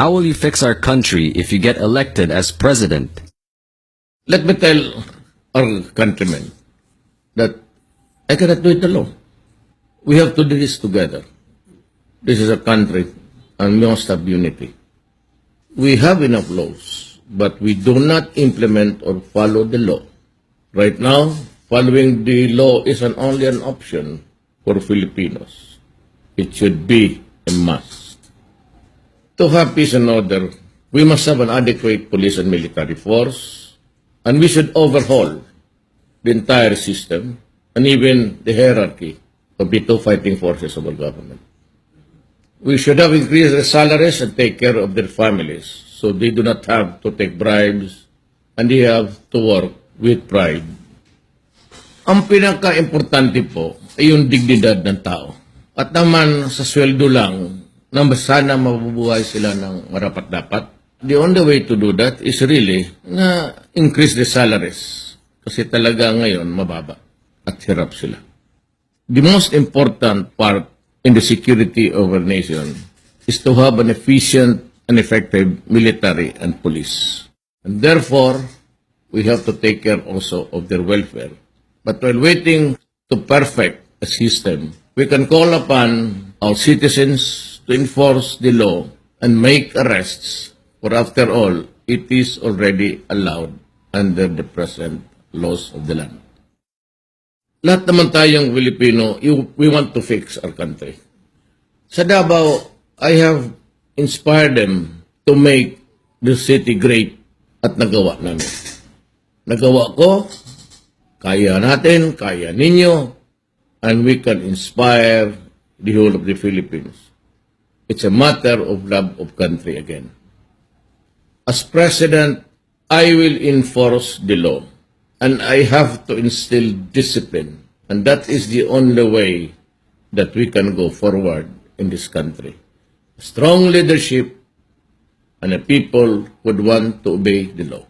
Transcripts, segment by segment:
How will you fix our country if you get elected as president? Let me tell our countrymen that I cannot do it alone. We have to do this together. This is a country and we must have unity. We have enough laws, but we do not implement or follow the law. Right now, following the law is an only an option for Filipinos. It should be a must. To have peace and order, we must have an adequate police and military force, and we should overhaul the entire system and even the hierarchy of the two fighting forces of our government. We should have increased their salaries and take care of their families so they do not have to take bribes and they have to work with pride. Ang pinaka-importante po ay yung dignidad ng tao. At naman sa sweldo lang, na sana mabubuhay sila ng marapat-dapat. The only way to do that is really na increase the salaries. Kasi talaga ngayon mababa at hirap sila. The most important part in the security of our nation is to have an efficient and effective military and police. And therefore, we have to take care also of their welfare. But while waiting to perfect a system, we can call upon our citizens to enforce the law and make arrests, for after all, it is already allowed under the present laws of the land. Lahat naman tayong Filipino, we want to fix our country. Sa Davao, I have inspired them to make the city great at nagawa namin. Nagawa ko, kaya natin, kaya ninyo, and we can inspire the whole of the Philippines. It's a matter of love of country again. As president, I will enforce the law and I have to instill discipline. And that is the only way that we can go forward in this country. Strong leadership and a people would want to obey the law.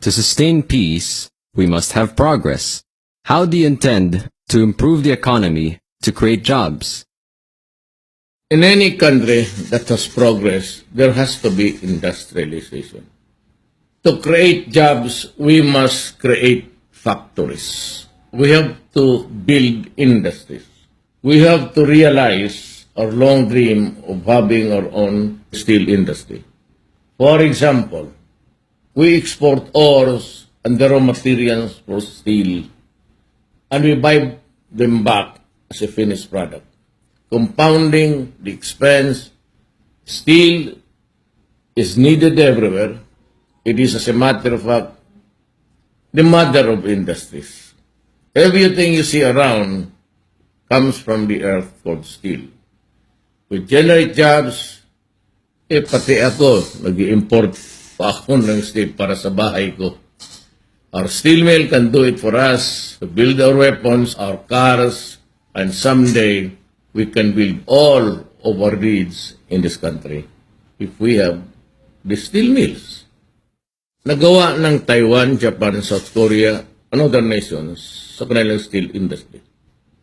To sustain peace, we must have progress. How do you intend to improve the economy to create jobs? In any country that has progress, there has to be industrialization. To create jobs, we must create factories. We have to build industries. We have to realize our long dream of having our own steel industry. For example, we export ores and the raw materials for steel, and we buy them back as a finished product compounding the expense. Steel is needed everywhere. It is, as a matter of fact, the mother of industries. Everything you see around comes from the earth called steel. We generate jobs. Eh, pati ako, nag import pa ako ng steel para sa bahay ko. Our steel mill can do it for us to build our weapons, our cars, and someday we can build all of our needs in this country if we have the steel mills. Nagawa ng Taiwan, Japan, South Korea, and other nations sa kanilang steel industry.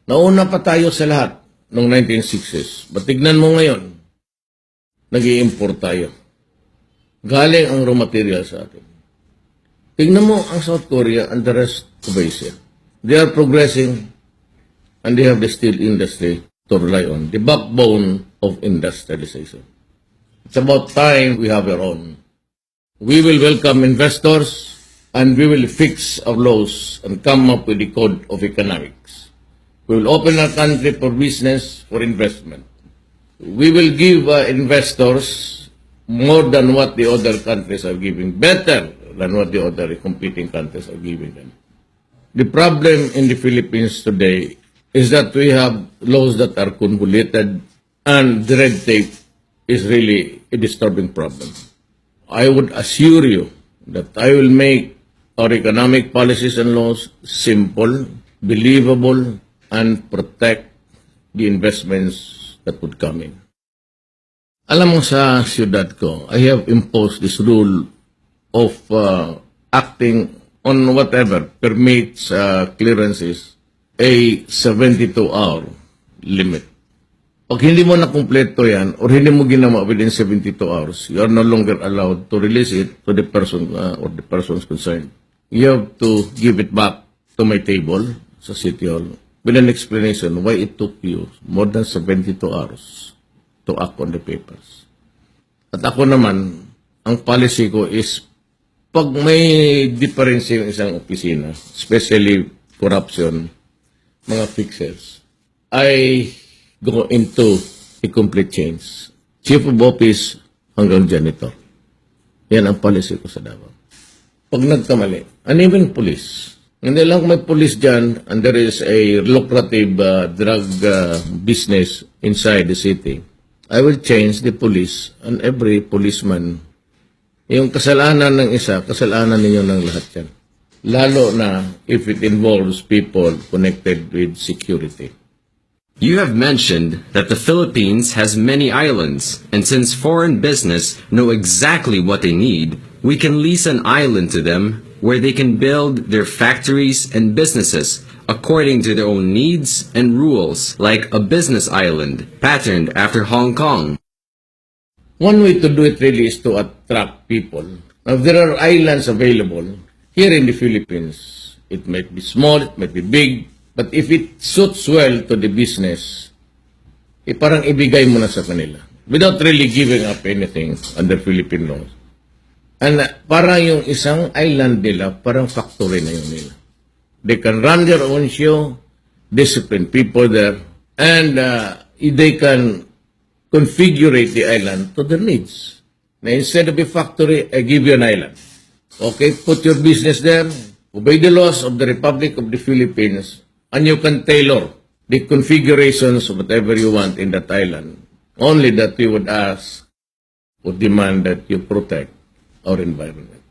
Nauna pa tayo sa lahat noong 1960s. But tignan mo ngayon, nag import tayo. Galing ang raw material sa atin. Tingnan mo ang South Korea and the rest of Asia. They are progressing and they have the steel industry to rely on, the backbone of industrialization. It's about time we have our own. We will welcome investors and we will fix our laws and come up with the code of economics. We will open our country for business, for investment. We will give uh, investors more than what the other countries are giving, better than what the other competing countries are giving them. The problem in the Philippines today is that we have laws that are convoluted and the red tape is really a disturbing problem. I would assure you that I will make our economic policies and laws simple, believable, and protect the investments that would come in. Alam mo sa siyudad ko, I have imposed this rule of uh, acting on whatever permits uh, clearances a 72-hour limit. Pag hindi mo na kumpleto yan, or hindi mo ginawa within 72 hours, you are no longer allowed to release it to the person uh, or the persons concerned. You have to give it back to my table sa City Hall with an explanation why it took you more than 72 hours to act on the papers. At ako naman, ang policy ko is pag may difference yung isang opisina, especially corruption, mga fixers, I go into a complete change. Chief of Office hanggang janitor. Yan ang policy ko sa Davao. Pag nagkamali, and even police, hindi lang may police dyan and there is a lucrative uh, drug uh, business inside the city, I will change the police and every policeman. Yung kasalanan ng isa, kasalanan ninyo ng lahat yan. Lalo na if it involves people connected with security. You have mentioned that the Philippines has many islands, and since foreign business know exactly what they need, we can lease an island to them where they can build their factories and businesses according to their own needs and rules, like a business island patterned after Hong Kong. One way to do it really is to attract people. Now, if there are islands available here in the Philippines, it might be small, it might be big, but if it suits well to the business, eh, parang ibigay mo na sa kanila without really giving up anything under Philippine laws. And uh, parang yung isang island nila, parang factory na yun nila. They can run their own show, discipline people there, and uh, they can configure the island to their needs. Na instead of a factory, I give you an island. Okay, put your business there, obey the laws of the Republic of the Philippines, and you can tailor the configurations of whatever you want in that island. Only that we would ask, would demand that you protect our environment.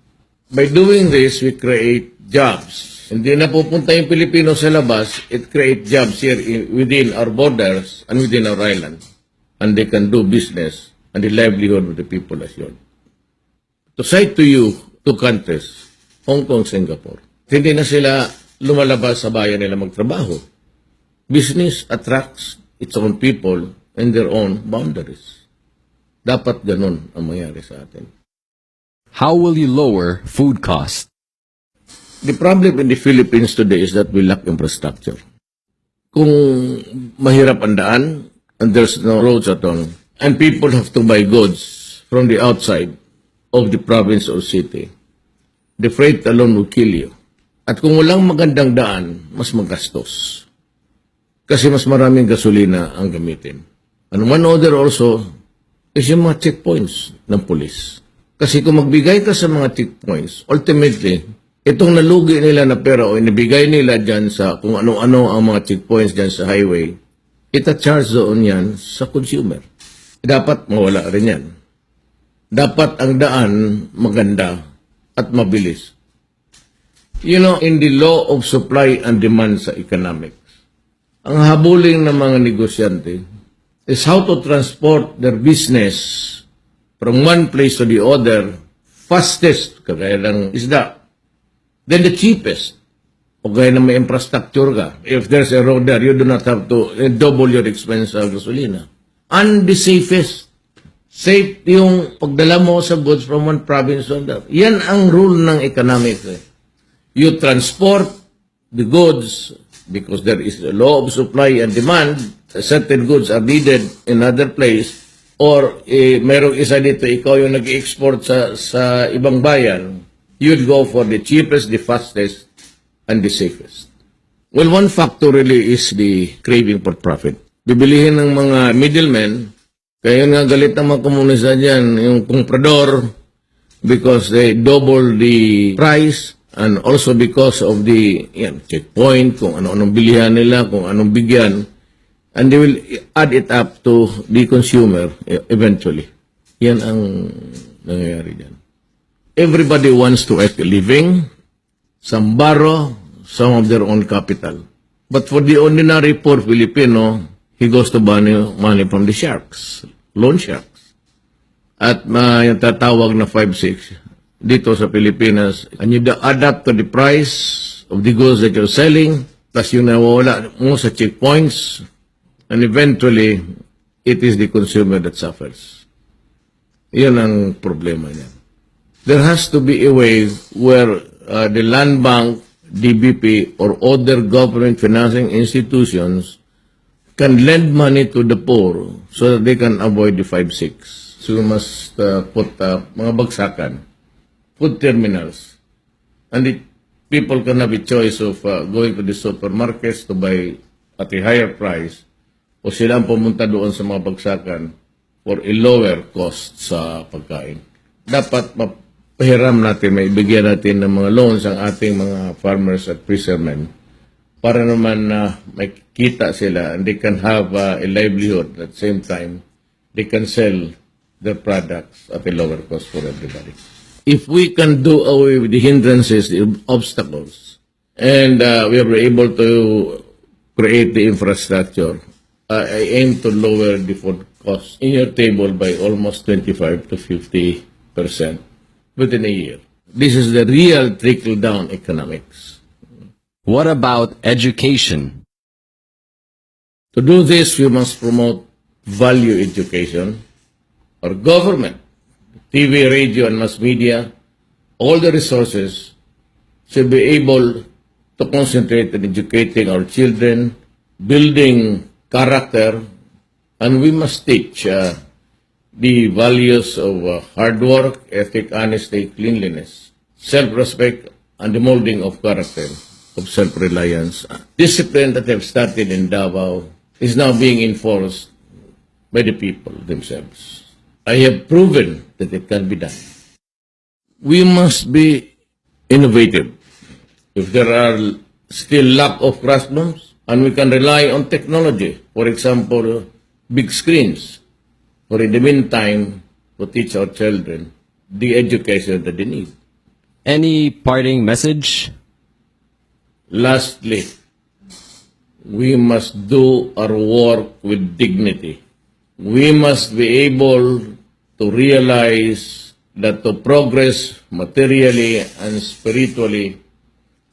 By doing this, we create jobs. Hindi na pupunta yung Pilipino sa labas, it create jobs here in, within our borders and within our island. And they can do business and the livelihood of the people assured. To cite to you two countries, Hong Kong, Singapore. Hindi na sila lumalabas sa bayan nila magtrabaho. Business attracts its own people and their own boundaries. Dapat ganun ang mangyari sa atin. How will you lower food costs? The problem in the Philippines today is that we lack infrastructure. Kung mahirap ang daan, and there's no roads at all, and people have to buy goods from the outside of the province or city, the freight alone will kill you. At kung walang magandang daan, mas magastos. Kasi mas maraming gasolina ang gamitin. And one other also is yung mga checkpoints ng police. Kasi kung magbigay ka sa mga checkpoints, ultimately, itong nalugi nila na pera o inibigay nila dyan sa kung ano-ano ang mga checkpoints dyan sa highway, ita-charge doon yan sa consumer. Dapat mawala rin yan. Dapat ang daan maganda at mabilis. You know, in the law of supply and demand sa economics, ang habuling ng mga negosyante is how to transport their business from one place to the other fastest, kagaya ng isda, then the cheapest, o gaya na may infrastructure ka. If there's a road there, you do not have to eh, double your expense sa gasolina. And the safest. Safe yung pagdala mo sa goods from one province to another. Yan ang rule ng economics. Eh. You transport the goods because there is a law of supply and demand. Certain goods are needed in other place or eh, merong isa dito, ikaw yung nag-export sa, sa ibang bayan, you'd go for the cheapest, the fastest, and the safest. Well, one factor really is the craving for profit. Bibilihin ng mga middlemen, kaya nga galit ng mga komunista dyan, yung comprador, because they double the price, and also because of the yan, checkpoint, kung ano-anong bilihan nila, kung anong bigyan, and they will add it up to the consumer e- eventually. Yan ang nangyayari dyan. Everybody wants to make a living, some borrow, some of their own capital. But for the ordinary poor Filipino, he goes to money, money from the sharks, loan sharks. At uh, yung tatawag na 5-6 dito sa Pilipinas, and you up to the price of the goods that you're selling, plus yung nawawala mo sa checkpoints, and eventually, it is the consumer that suffers. Yan ang problema niya. There has to be a way where uh, the land bank, DBP, or other government financing institutions can lend money to the poor so that they can avoid the 5-6. So we must uh, put uh, mga bagsakan, food terminals, and the people can have a choice of uh, going to the supermarkets to buy at a higher price o sila ang pumunta doon sa mga bagsakan for a lower cost sa pagkain. Dapat mapahiram natin, may ibigyan natin ng mga loans ang ating mga farmers at fishermen para naman na may kita sila and they can have uh, a livelihood at the same time they can sell their products at a lower cost for everybody. If we can do away with the hindrances, the obstacles, and uh, we are able to create the infrastructure, uh, I aim to lower the food cost in your table by almost 25 to 50 percent within a year. This is the real trickle-down economics. What about education? To do this, we must promote value education. Our government, TV, radio, and mass media, all the resources should be able to concentrate on educating our children, building character, and we must teach uh, the values of uh, hard work, ethic, honesty, cleanliness, self-respect, and the molding of character, of self-reliance. Discipline that have started in Davao is now being enforced by the people themselves. I have proven that it can be done. We must be innovative. If there are still lack of classrooms, and we can rely on technology, for example, big screens, for in the meantime, to teach our children the education that they need. Any parting message? Lastly, we must do our work with dignity. We must be able to realize that to progress materially and spiritually,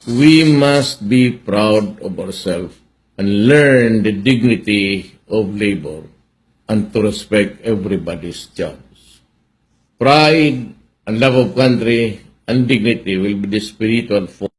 we must be proud of ourselves and learn the dignity of labor and to respect everybody's jobs. Pride and love of country and dignity will be the spiritual force